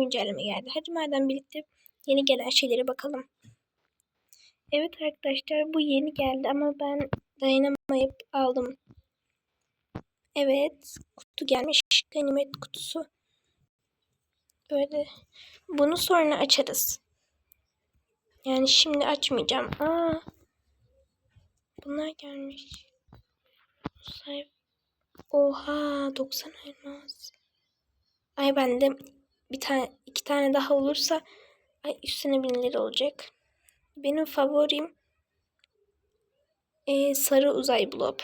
güncelleme geldi. Hadi madem birlikte yeni gelen şeylere bakalım. Evet arkadaşlar bu yeni geldi ama ben dayanamayıp aldım. Evet kutu gelmiş. Ganimet kutusu. Böyle bunu sonra açarız. Yani şimdi açmayacağım. Aa, bunlar gelmiş. Oha 90 elmas. Ay bende bir tane iki tane daha olursa ay üstüne binleri olacak. Benim favorim e, sarı uzay blob.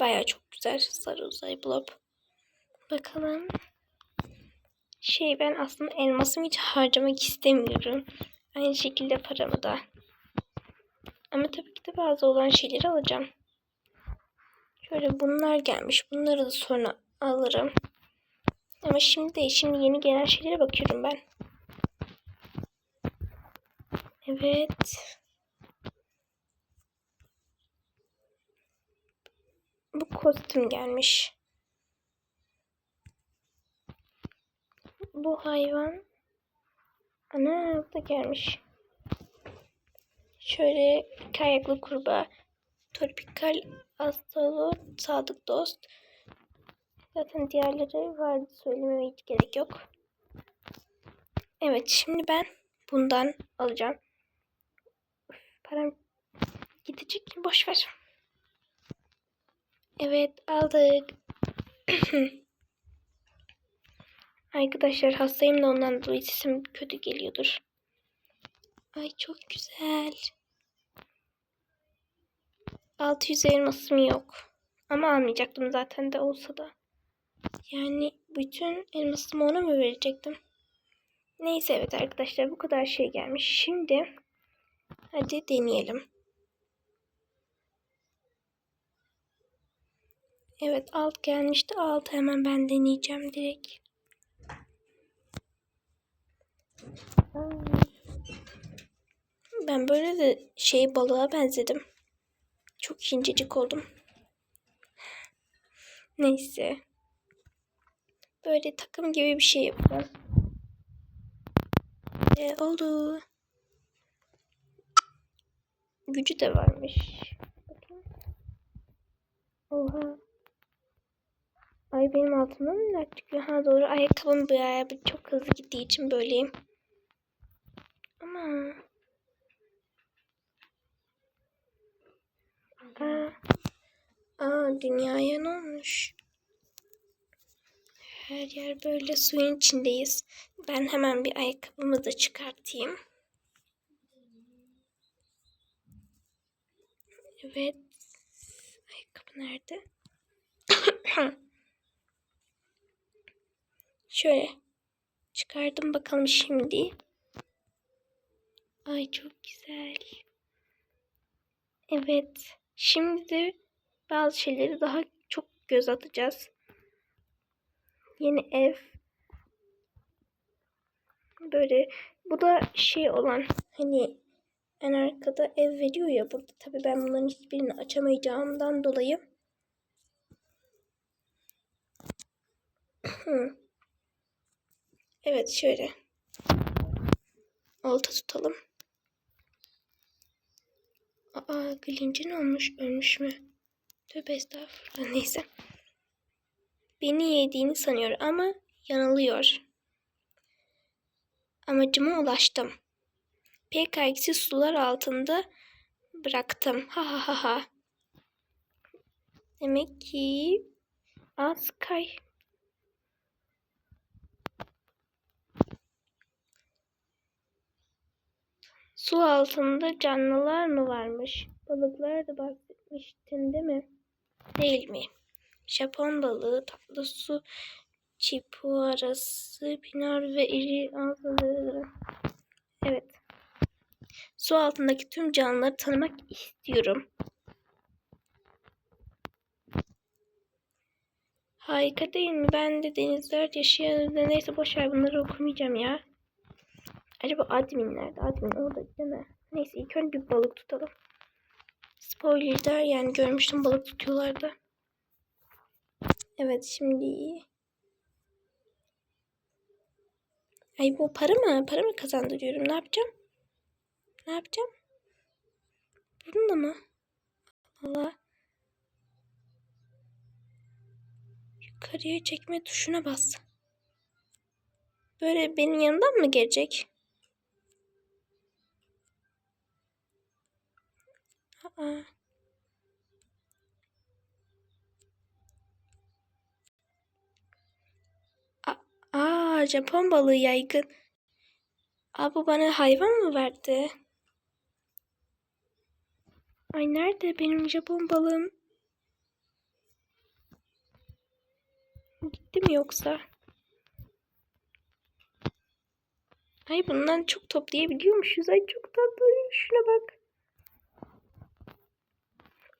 Baya çok güzel sarı uzay blob. Bakalım. Şey ben aslında elmasımı hiç harcamak istemiyorum. Aynı şekilde paramı da. Ama tabii ki de bazı olan şeyleri alacağım. Şöyle bunlar gelmiş. Bunları da sonra alırım. Ama şimdi. Şimdi yeni gelen şeylere bakıyorum ben. Evet. Bu kostüm gelmiş. Bu hayvan. Ana bu da gelmiş. Şöyle kayaklı kurbağa. Tropikal Astalot, Sadık Dost. Zaten diğerleri vardı söylememe hiç gerek yok. Evet şimdi ben bundan alacağım. Param gidecek boş ver. Evet aldık. Arkadaşlar hastayım da ondan dolayı sesim kötü geliyordur. Ay çok güzel. 600 elmasım yok. Ama almayacaktım zaten de olsa da. Yani bütün elmasımı ona mı verecektim? Neyse evet arkadaşlar bu kadar şey gelmiş. Şimdi hadi deneyelim. Evet alt gelmişti. Alt hemen ben deneyeceğim direkt. Ben böyle de şey balığa benzedim. Çok incecik oldum. Neyse. Böyle takım gibi bir şey yapacağız. E, oldu. Gücü de varmış. Oha. Ay benim altımda mı çıkıyor? Ha doğru. Ayakkabım bir çok hızlı gittiği için böyleyim. Ama Aa, aa dünyaya ne olmuş? Her yer böyle suyun içindeyiz. Ben hemen bir ayakkabımı da çıkartayım. Evet. Ayakkabı nerede? Şöyle çıkardım bakalım şimdi. Ay çok güzel. Evet. Şimdi bazı şeyleri daha çok göz atacağız. Yeni ev. Böyle bu da şey olan hani en arkada ev veriyor ya burada. Tabii ben bunların hiçbirini açamayacağımdan dolayı. evet şöyle. Alta tutalım. Aa Glinci olmuş? Ölmüş mü? Tövbe estağfurullah. Neyse. Beni yediğini sanıyor ama yanılıyor. Amacıma ulaştım. PKX'i sular altında bıraktım. Ha ha ha ha. Demek ki az kay. Su altında canlılar mı varmış? Balıklar da bahsetmiştin değil mi? Değil mi? Japon balığı, tatlı su, çipu arası, pinar ve iri ağızları. Evet. Su altındaki tüm canlıları tanımak istiyorum. Harika değil mi? Ben de denizler yaşayan neyse boşver bunları okumayacağım ya. Acaba admin nerede? Admin orada değil mi? Neyse ilk önce bir balık tutalım. Spoiler'da yani görmüştüm balık tutuyorlardı. Evet şimdi Ay bu para mı? Para mı kazandırıyorum? Ne yapacağım? Ne yapacağım? Bununla mı? Allah. Yukarıya çekme tuşuna bas. Böyle benim yanımdan mı gelecek? Aa. Aa, Japon balığı yaygın. Aa, bu bana hayvan mı verdi? Ay nerede benim Japon balığım? Gitti mi yoksa? Ay bundan çok toplayabiliyormuşuz. Ay çok tatlı. Şuna bak.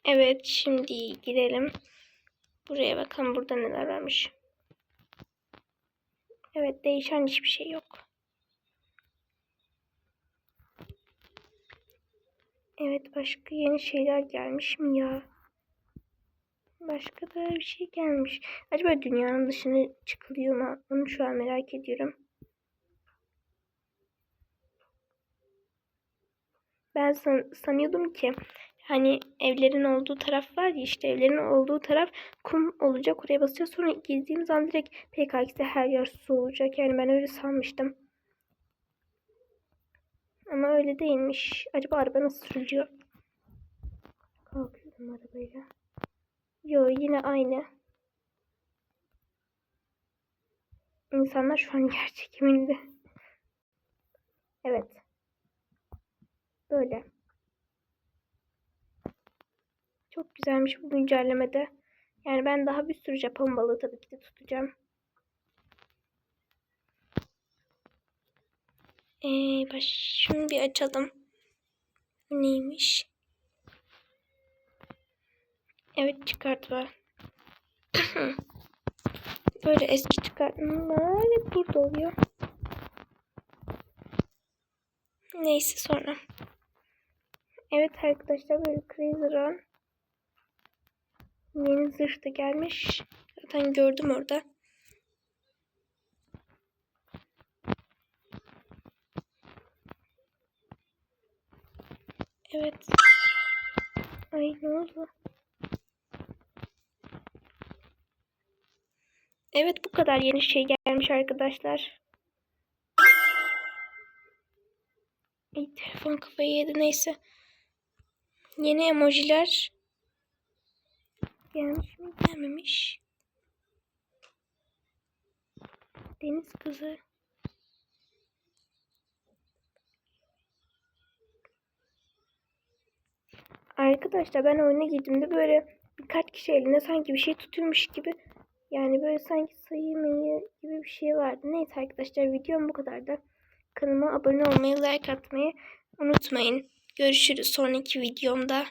Evet şimdi girelim. Buraya bakalım burada neler varmış. Evet değişen hiçbir şey yok. Evet başka yeni şeyler gelmiş mi ya? Başka da bir şey gelmiş. Acaba dünyanın dışına çıkılıyor mu? Onu şu an merak ediyorum. Ben san- sanıyordum ki hani evlerin olduğu taraf var ya işte evlerin olduğu taraf kum olacak oraya basıyor sonra girdiğimiz an direkt PKX'de her yer su olacak yani ben öyle sanmıştım. Ama öyle değilmiş. Acaba araba nasıl sürülüyor? Kalkıyorum arabayla. Yo yine aynı. İnsanlar şu an yer çekiminde. Evet. Böyle. Çok güzelmiş bu güncellemede. Yani ben daha bir sürü Japon balığı tabii ki de tutacağım. Ee, baş, şunu bir açalım. Bu neymiş? Evet çıkartma. Böyle eski çıkartmalar burada oluyor. Neyse sonra. Evet arkadaşlar böyle Crazy Run. Yeni zırh da gelmiş. Zaten gördüm orada. Evet. Ay ne oldu? Evet bu kadar yeni şey gelmiş arkadaşlar. Ay telefon kafayı yedi neyse. Yeni emojiler gelmiş mi gelmemiş. Deniz kızı. Arkadaşlar ben oyuna girdiğimde böyle birkaç kişi elinde sanki bir şey tutuyormuş gibi yani böyle sanki sayı gibi bir şey vardı. Neyse arkadaşlar videom bu kadardı. Kanalıma abone olmayı, like atmayı unutmayın. Görüşürüz sonraki videomda.